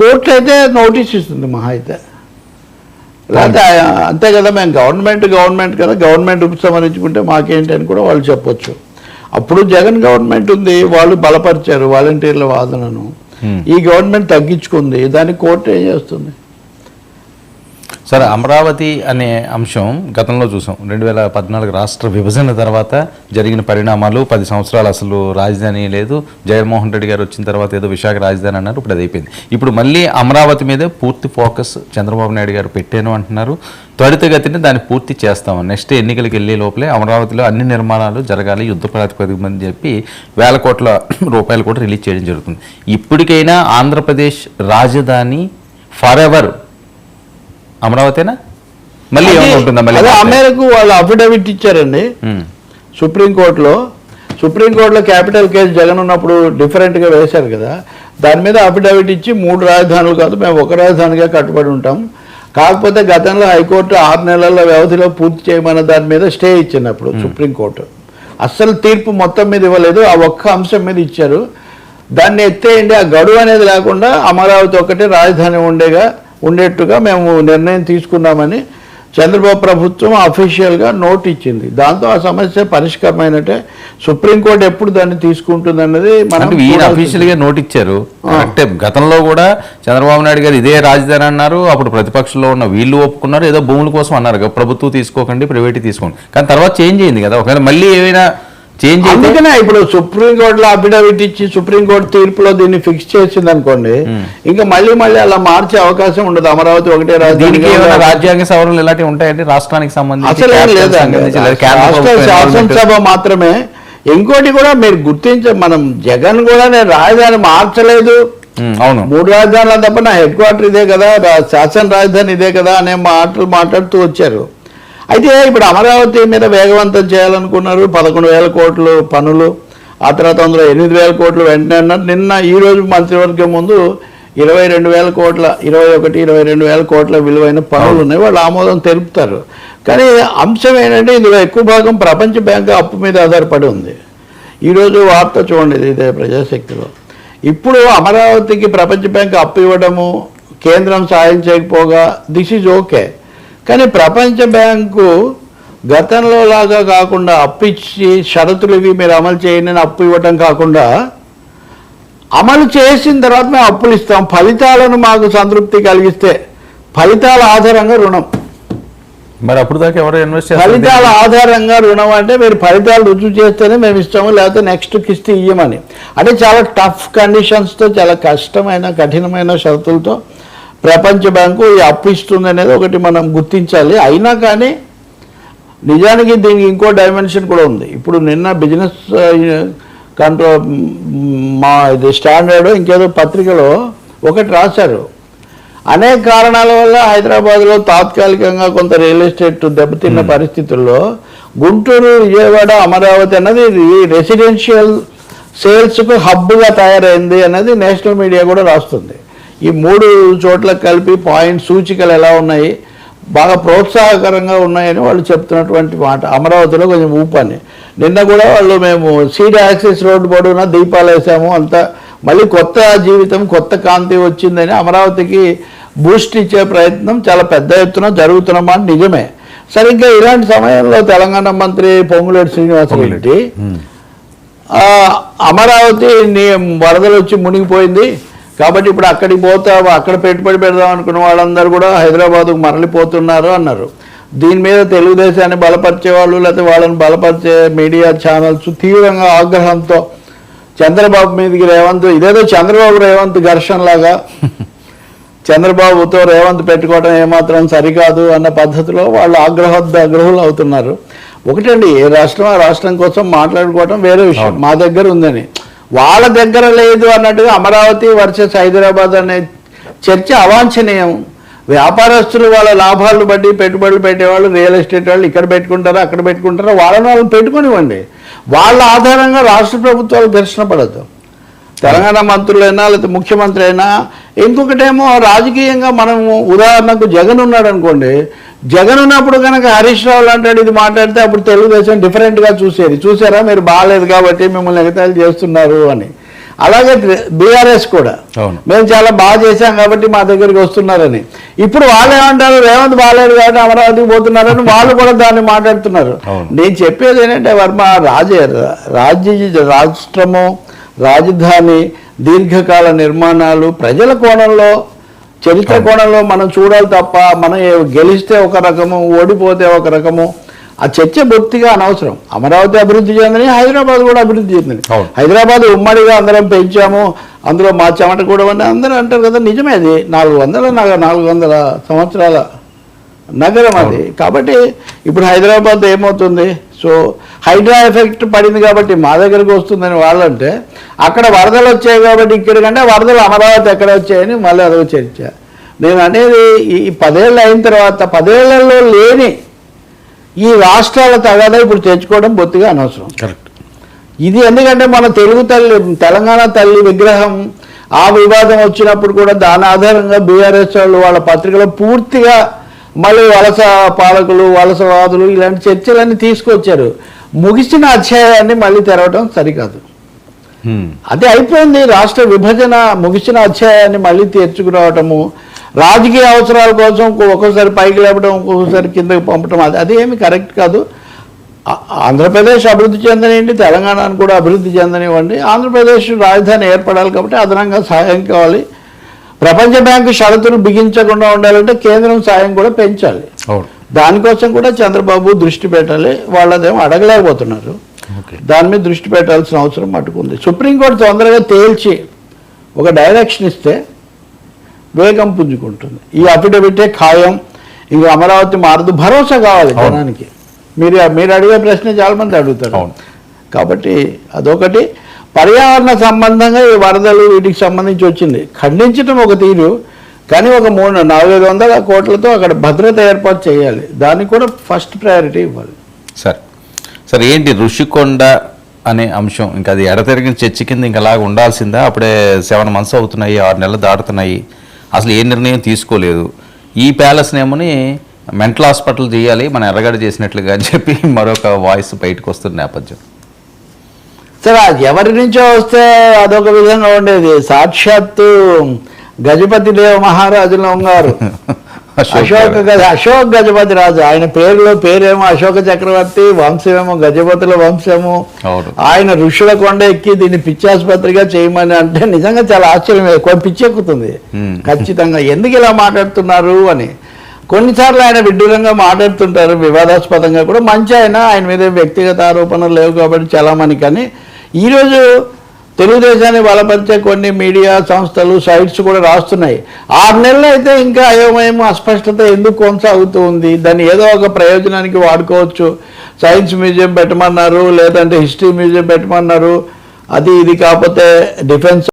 Court అయితే notice ఇస్తుంది మహా అయితే. లేకపోతే అంతే కదా మేము గవర్నమెంట్ గవర్నమెంట్ కదా. గవర్నమెంట్ ఉపసంహరించుకుంటే మాకేంటి అని కూడా వాళ్ళు చెప్పొచ్చు. అప్పుడు జగన్ గవర్నమెంట్ ఉంది వాళ్ళు బలపరిచారు వాలంటీర్ల వాదనను. ఈ గవర్నమెంట్ తగ్గించుకుంది దాన్ని కోర్టు ఏం చేస్తుంది? సరే అమరావతి అనే అంశం గతంలో చూసాం. రెండు వేల పద్నాలుగు రాష్ట్ర విభజన తర్వాత జరిగిన పరిణామాలు పది సంవత్సరాలు అసలు రాజధాని లేదు. జగన్మోహన్ రెడ్డి గారు వచ్చిన తర్వాత ఏదో విశాఖ రాజధాని అన్నారు ఇప్పుడు అది అయిపోయింది. ఇప్పుడు మళ్ళీ అమరావతి మీదే పూర్తి ఫోకస్ చంద్రబాబు నాయుడు గారు పెట్టాను అంటున్నారు. త్వరితగతిన దాన్ని పూర్తి చేస్తాం నెక్స్ట్ ఎన్నికలకు వెళ్ళే లోపలే అమరావతిలో అన్ని నిర్మాణాలు జరగాలి యుద్ధ ప్రాతిపదిక అని చెప్పి వేల కోట్ల రూపాయలు కూడా రిలీజ్ చేయడం జరుగుతుంది. ఇప్పటికైనా ఆంధ్రప్రదేశ్ రాజధాని ఫర్ ఎవర్ అమరావతినా? మళ్ళీ ఏమైనా ఉంటుందా మళ్ళీ అదే ఆ మేరకు వాళ్ళు అఫిడవిట్ ఇచ్చారండి. సుప్రీంకోర్టులో సుప్రీంకోర్టులో క్యాపిటల్ కేసు జగన్ ఉన్నప్పుడు డిఫరెంట్గా వేశారు కదా. దాని మీద అఫిడవిట్ ఇచ్చి మూడు రాజధానులు కాదు మేము ఒక రాజధానిగా కట్టుబడి ఉంటాం. కాకపోతే గతంలో హైకోర్టు ఆరు నెలల వ్యవధిలో పూర్తి చేయమన్న దాని మీద స్టే ఇచ్చినప్పుడు సుప్రీంకోర్టు అస్సలు తీర్పు మొత్తం మీద ఇవ్వలేదు ఆ ఒక్క అంశం మీద ఇచ్చారు. దాన్ని ఎత్తేయండి ఆ గడువు అనేది లేకుండా అమరావతి ఒక్కటే రాజధాని ఉండేగా. ఉండేట్టుగా మేము నిర్ణయం తీసుకున్నామని చంద్రబాబు ప్రభుత్వం అఫీషియల్గా నోట్ ఇచ్చింది. దాంతో ఆ సమస్య పరిష్కారమైనట్టే సుప్రీంకోర్టు ఎప్పుడు దాన్ని తీసుకుంటుంది అన్నది ఈయన చూడాల్సింది. అఫీషియల్గా నోట్ ఇచ్చారు అంటే గతంలో కూడా చంద్రబాబు నాయుడు గారు ఇదే రాజధాని అన్నారు. అప్పుడు ప్రతిపక్షంలో ఉన్న వీళ్ళు ఒప్పుకున్నారు. ఏదో భూముల కోసం అన్నారు. ప్రభుత్వం తీసుకోకండి ప్రైవేట్ తీసుకోండి. కానీ తర్వాత చేంజ్ అయింది కదా. ఒకవేళ మళ్ళీ ఏమైనా చేంజ్ అందుకనే ఇప్పుడు సుప్రీంకోర్టులో అఫిడవిట్ ఇచ్చి సుప్రీంకోర్టు తీర్పులో దీన్ని ఫిక్స్ చేసింది అనుకోండి ఇంకా మళ్ళీ మళ్ళీ అలా మార్చే అవకాశం ఉండదు. అమరావతి ఒకటే దీనికి రాజ్యాంగ సవరణలు ఇలాంటివి ఉంటాయండి? రాష్ట్రానికి సంబంధించి అసలు లేదు? శాసనసభ మాత్రమే ఇంకోటి కూడా మీరు గుర్తించ మనం జగన్ కూడా నేను రాజధాని మార్చలేదు. అవును. మూడు రాజధానులు తప్ప నా హెడ్ క్వార్టర్ ఇదే కదా శాసన రాజధాని ఇదే కదా అనే మాటలు మాట్లాడుతూ వచ్చారు. అయితే ఇప్పుడు అమరావతి మీద వేగవంతం చేయాలనుకున్నారు. పదకొండు వేల కోట్లు పనులు ఆ తర్వాత అందులో ఎనిమిది వేల కోట్లు వెంటనే అన్నారు. నిన్న ఈ రోజు మంత్రివర్గం ముందు ఇరవై రెండు వేల కోట్ల ఇరవై ఒకటి ఇరవై రెండు వేల కోట్ల విలువైన పనులు ఉన్నాయి. వాళ్ళు ఆమోదం తెలుపుతారు. కానీ అంశం ఏంటంటే ఇందులో ఎక్కువ భాగం ప్రపంచ బ్యాంకు అప్పు మీద ఆధారపడి ఉంది. ఈరోజు వార్త చూడండి ఇది ఇదే ప్రజాశక్తిలో. ఇప్పుడు అమరావతికి ప్రపంచ బ్యాంక్ అప్పు ఇవ్వడము కేంద్రం సాయం చేయకపోగా దిస్ ఈజ్ ఓకే కానీ ప్రపంచ బ్యాంకు గతంలో లాగా కాకుండా అప్పు ఇచ్చి షరతులు ఇవి మీరు అమలు చేయండి అని అప్పు ఇవ్వటం కాకుండా అమలు చేసిన తర్వాత మేము అప్పులు ఇస్తాం. ఫలితాలను మాకు సంతృప్తి కలిగిస్తే ఫలితాల ఆధారంగా రుణం. మరి అప్పుడు దాకా ఎవరు ఇన్వెస్ట్ ఫలితాల ఆధారంగా రుణం అంటే మీరు ఫలితాలు రుజువు చేస్తేనే మేము ఇస్తాము లేకపోతే నెక్స్ట్ కిస్తీ ఇయ్యమని. అంటే చాలా టఫ్ కండిషన్స్తో చాలా కష్టమైన కఠినమైన షరతులతో ప్రపంచ బ్యాంకు ఈ అప్పు ఇస్తుంది అనేది ఒకటి మనం గుర్తించాలి. అయినా కానీ నిజానికి దీనికి ఇంకో డైమెన్షన్ కూడా ఉంది. ఇప్పుడు నిన్న బిజినెస్ కంట్రోల్ మా ఇది స్టాండర్డ్ ఇంకేదో పత్రికలో ఒకటి రాశారు. అనేక కారణాల వల్ల హైదరాబాద్లో తాత్కాలికంగా కొంత రియల్ ఎస్టేట్ దెబ్బతిన్న పరిస్థితుల్లో గుంటూరు విజయవాడ అమరావతి అన్నది రెసిడెన్షియల్ సేల్స్కు హబ్గా తయారైంది అనేది నేషనల్ మీడియా కూడా రాస్తుంది. ఈ మూడు చోట్ల కలిపి పాయింట్ సూచికలు ఎలా ఉన్నాయి? బాగా ప్రోత్సాహకరంగా ఉన్నాయని వాళ్ళు చెప్తున్నటువంటి మాట. అమరావతిలో కొంచెం ఊపని నిన్న కూడా వాళ్ళు మేము సీడ్ యాక్సెస్ రోడ్డు పొడవునా దీపాలు వేసాము. అంతా మళ్ళీ కొత్త జీవితం కొత్త కాంతి వచ్చిందని అమరావతికి బూస్ట్ ఇచ్చే ప్రయత్నం చాలా పెద్ద ఎత్తున జరుగుతున్నమాట నిజమే. సరిగ్గా ఇలాంటి సమయంలో తెలంగాణ మంత్రి పొంగులేటి శ్రీనివాసరెడ్డి అమరావతి వరదలు వచ్చి మునిగిపోయింది. కాబట్టి ఇప్పుడు అక్కడికి పోతా అక్కడ పెట్టుబడి పెడదాం అనుకున్న వాళ్ళందరూ కూడా హైదరాబాద్కు మరలిపోతున్నారు అన్నారు. దీని మీద తెలుగుదేశాన్ని బలపరిచే వాళ్ళు లేకపోతే వాళ్ళని బలపరిచే మీడియా ఛానల్స్ తీవ్రంగా ఆగ్రహంతో చంద్రబాబు మీదకి రేవంత్ ఇదేదో చంద్రబాబు రేవంత్ ఘర్షణ లాగా చంద్రబాబుతో రేవంత్ పెట్టుకోవడం ఏమాత్రం సరికాదు అన్న పద్ధతిలో వాళ్ళు ఆగ్రహోద్గ్రహులు అవుతున్నారు. ఒకటండి ఏ రాష్ట్రం ఆ రాష్ట్రం కోసం మాట్లాడుకోవడం వేరే విషయం. మా దగ్గర ఉందని. వాళ్ళ దగ్గర లేదు అన్నట్టుగా అమరావతి వర్సెస్ హైదరాబాద్ అనే చర్చ అవాంఛనీయం. వ్యాపారస్తులు వాళ్ళ లాభాలను బట్టి పెట్టుబడులు పెట్టేవాళ్ళు రియల్ ఎస్టేట్ వాళ్ళు ఇక్కడ పెట్టుకుంటారా అక్కడ పెట్టుకుంటారా వాళ్ళని వాళ్ళని పెట్టుకునివ్వండి. వాళ్ళ ఆధారంగా రాష్ట్ర ప్రభుత్వాలు ఘర్షణ పడద్దు. తెలంగాణ మంత్రులైనా లేకపోతే ముఖ్యమంత్రి అయినా ఇంకొకటేమో రాజకీయంగా మనము ఉదాహరణకు జగన్ ఉన్నాడు అనుకోండి జగన్ ఉన్నప్పుడు కనుక హరీష్ రావు అంటాడు ఇది మాట్లాడితే అప్పుడు తెలుగుదేశం డిఫరెంట్గా చూసేది. చూసారా? మీరు బాగాలేదు కాబట్టి మిమ్మల్ని ఎగతాళి చేస్తున్నారు అని. అలాగే బీఆర్ఎస్ కూడా. మేము చాలా బాగా చేశాం కాబట్టి మా దగ్గరికి వస్తున్నారని. ఇప్పుడు వాళ్ళు ఏమంటారు? రేవంత్ బాగాలేదు కాబట్టి అమరావతికి పోతున్నారని వాళ్ళు కూడా దాన్ని మాట్లాడుతున్నారు. నేను చెప్పేది ఏంటంటే వర్మ రాజ రాజ్య రాష్ట్రము రాజధాని దీర్ఘకాల నిర్మాణాలు ప్రజల కోణంలో చరిత్ర కోణంలో మనం చూడాలి తప్ప మనం గెలిస్తే ఒక రకము ఓడిపోతే ఒక రకము ఆ చర్చ బొత్తిగా అనవసరం. అమరావతి అభివృద్ధి చెందని హైదరాబాద్ కూడా అభివృద్ధి చెందింది. హైదరాబాద్ ఉమ్మడిగా అందరం పెంచాము అందులో మా చెమట కూడా అని అందరూ అంటారు కదా నిజమే అది. నాలుగు వందల నాలుగు వందల సంవత్సరాల నగరం అది. కాబట్టి ఇప్పుడు హైదరాబాద్ ఏమవుతుంది? సో హైడ్రా ఎఫెక్ట్ పడింది కాబట్టి మా దగ్గరకు వస్తుందని వాళ్ళంటే అక్కడ వరదలు వచ్చాయి కాబట్టి ఇక్కడికంటే వరదలు అమరావతి ఎక్కడ వచ్చాయని మళ్ళీ అదొక చర్చ. నేను అనేది ఈ ఈ పదేళ్ళు అయిన తర్వాత పదేళ్ళలో లేని ఈ రాష్ట్రాల తగాదా ఇప్పుడు తెచ్చుకోవడం బొత్తిగా అనవసరం. కరెక్ట్. ఇది ఎందుకంటే మన తెలుగు తల్లి తెలంగాణ తల్లి విగ్రహం ఆ వివాదం వచ్చినప్పుడు కూడా దాని ఆధారంగా బీఆర్ఎస్ వాళ్ళు వాళ్ళ పత్రికలో పూర్తిగా మళ్ళీ వలస పాలకులు వలసవాదులు ఇలాంటి చర్చలన్నీ తీసుకొచ్చారు. ముగిసిన అధ్యాయాన్ని మళ్ళీ తెరవడం సరికాదు. అది అయిపోయింది. రాష్ట్ర విభజన ముగిసిన అధ్యాయాన్ని మళ్ళీ తెచ్చుకురావటము రాజకీయ అవసరాల కోసం ఒక్కోసారి పైకి లేపడం ఒక్కొక్కసారి కిందకి పంపడం అది అది ఏమి కరెక్ట్ కాదు. ఆంధ్రప్రదేశ్ అభివృద్ధి చెందనివ్వండి తెలంగాణను కూడా అభివృద్ధి చెందనివ్వండి. ఆంధ్రప్రదేశ్ రాజధాని ఏర్పడాలి కాబట్టి అదనంగా సహాయం కావాలి. ప్రపంచ బ్యాంకు షరతులు బిగించకుండా ఉండాలంటే కేంద్రం సాయం కూడా పెంచాలి. దానికోసం కూడా చంద్రబాబు దృష్టి పెట్టాలి. వాళ్ళదేమో అడగలేకపోతున్నారు. దాని మీద దృష్టి పెట్టాల్సిన అవసరం మటుకుంది సుప్రీంకోర్టు తొందరగా తేల్చి ఒక డైరెక్షన్ ఇస్తే వేగం పుంజుకుంటుంది. ఈ అఫిడవిటే ఖాయం. ఇంక అమరావతి మారదు. భరోసా కావాలి. జనానికి. మీరు మీరు అడిగే ప్రశ్న చాలా మంది అడుగుతారు. కాబట్టి అదొకటి. పర్యావరణ సంబంధంగా ఈ వరదలు వీటికి సంబంధించి వచ్చింది. ఖండించడం ఒక తీరు కానీ ఒక మూడు నాలుగైదు వందల కోట్లతో అక్కడ భద్రత ఏర్పాటు చేయాలి. దానికి కూడా ఫస్ట్ ప్రయారిటీ ఇవ్వాలి. సార్ సరే ఏంటి ఋషికొండ అనే అంశం? ఇంకా అది ఎడతెరిగిన చర్చ కింద ఇంకా అలాగ ఉండాల్సిందా? అప్పుడే సెవెన్ మంత్స్ అవుతున్నాయి ఆరు నెలలు దాటుతున్నాయి. అసలు ఏ నిర్ణయం తీసుకోలేదు. ఈ ప్యాలెస్నేమోని మెంటల్ హాస్పిటల్ చేయాలి మనం ఎర్రగడ చేసినట్లుగా అని చెప్పి మరొక వాయిస్ బయటకు వస్తున్న నేపథ్యం. సరే అది ఎవరి నుంచో వస్తే అదొక విధంగా ఉండేది. సాక్షాత్తు గజపతి దేవ మహారాజులో ఉన్నారు. అశోక గజ అశోక్ గజపతి రాజు. ఆయన పేరులో పేరేమో అశోక చక్రవర్తి వంశమేమో గజపతుల వంశము. ఆయన ఋషుల కొండ ఎక్కి దీన్ని పిచ్చాసుపత్రిగా చేయమని అంటే నిజంగా చాలా ఆశ్చర్యం. కొంచెం పిచ్చెక్కుతుంది. ఖచ్చితంగా. ఎందుకు ఇలా మాట్లాడుతున్నారు అని. కొన్నిసార్లు ఆయన విడ్డూరంగా మాట్లాడుతుంటారు. వివాదాస్పదంగా కూడా మంచి ఆయన. ఆయన మీద వ్యక్తిగత ఆరోపణలు లేవు కాబట్టి చలామణి కానీ ఈరోజు తెలుగుదేశాన్ని బలపరిచే కొన్ని మీడియా సంస్థలు సైట్స్ కూడా రాస్తున్నాయి. ఆరు నెలలు అయితే ఇంకా అయోమయం అస్పష్టత ఎందుకు కొనసాగుతూ ఉంది? దాన్ని ఏదో ఒక ప్రయోజనానికి వాడుకోవచ్చు. సైన్స్ మ్యూజియం పెట్టమన్నారు లేదంటే హిస్టరీ మ్యూజియం పెట్టమన్నారు. అది ఇది కాకపోతే డిఫెన్స్